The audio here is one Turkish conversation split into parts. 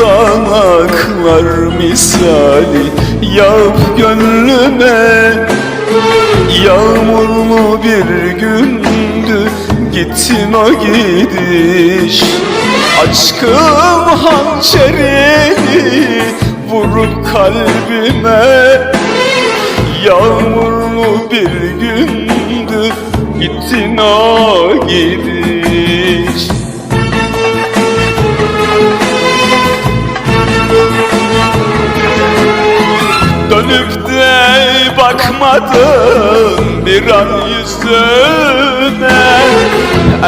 Yağmurlar misali yağıp gönlüme. Yağmurlu bir gündü gittin o gidiş. Aşkım hançerini vurup kalbime. Yağmurlu bir gündü gittin o gidiş bakmadın bir an yüzüne.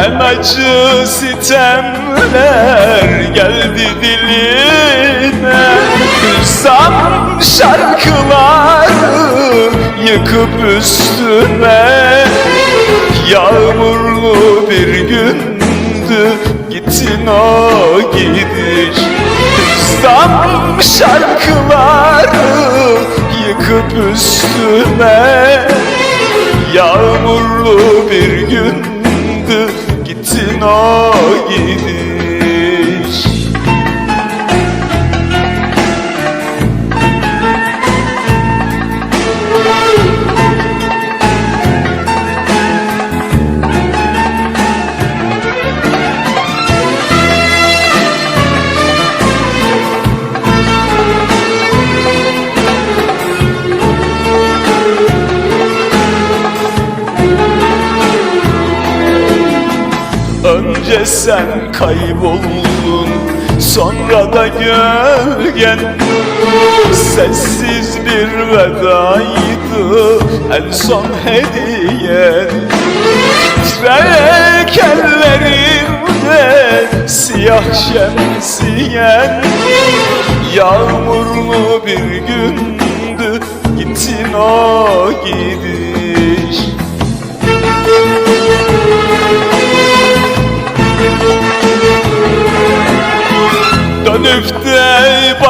En acı sitemler geldi diline. Hüsam şarkıları yıkıp üstüme. Yağmurlu bir gündü gittin o gidiş. Hüsam şarkıları yıkıp üstüme Yağmurlu bir gündü. Gittin o gidiş Önce sen kayboldun Sonra da gölgen. Sessiz bir vedaydı En son hediyen Titrek ellerimde Siyah şemsiyen Yağmurlu bir gündü Gittin o gidiş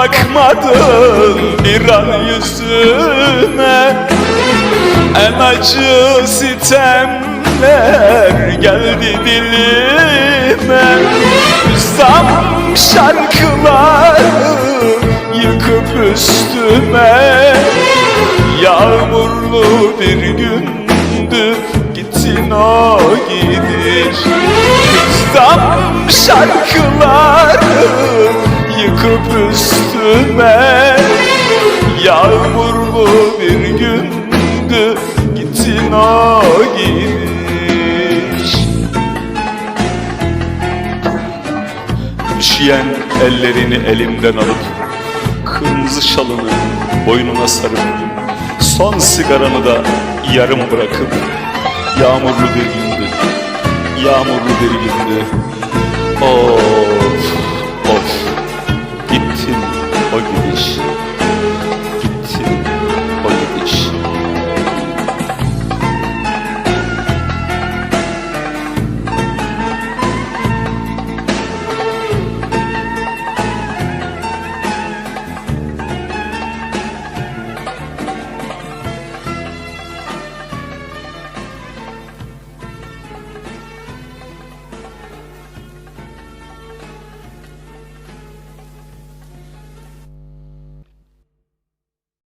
bakmadın bir an yüzüme En acı sitemler geldi dilime. Üstam şarkıları yıkıp üstüme. Yağmurlu bir gündü gittin o gidiş. Üstam şarkıları yıkıp üstüme. Yağmurlu bir gündü? Gittin o gidiş Üşüyen ellerini elimden alıp Kırmızı şalını boynuna sarıp Son sigaranı da yarım bırakıp Yağmurlu bir gündü. Yağmurlu bir gündü. Oh English.